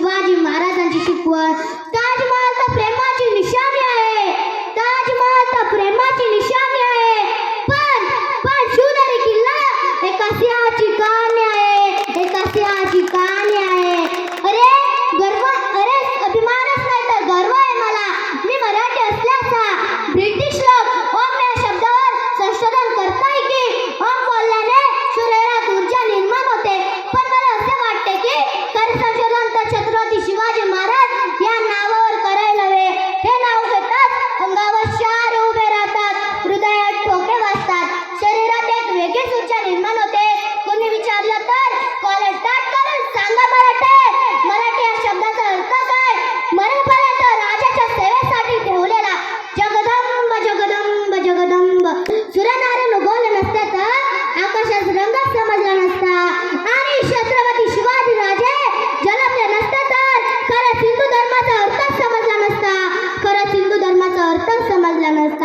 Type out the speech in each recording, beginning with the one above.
शिवाजी महाराजांची शिकवण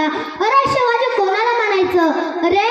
अरे शिवाजी कोणाला मानायचं रे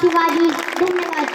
希望大家。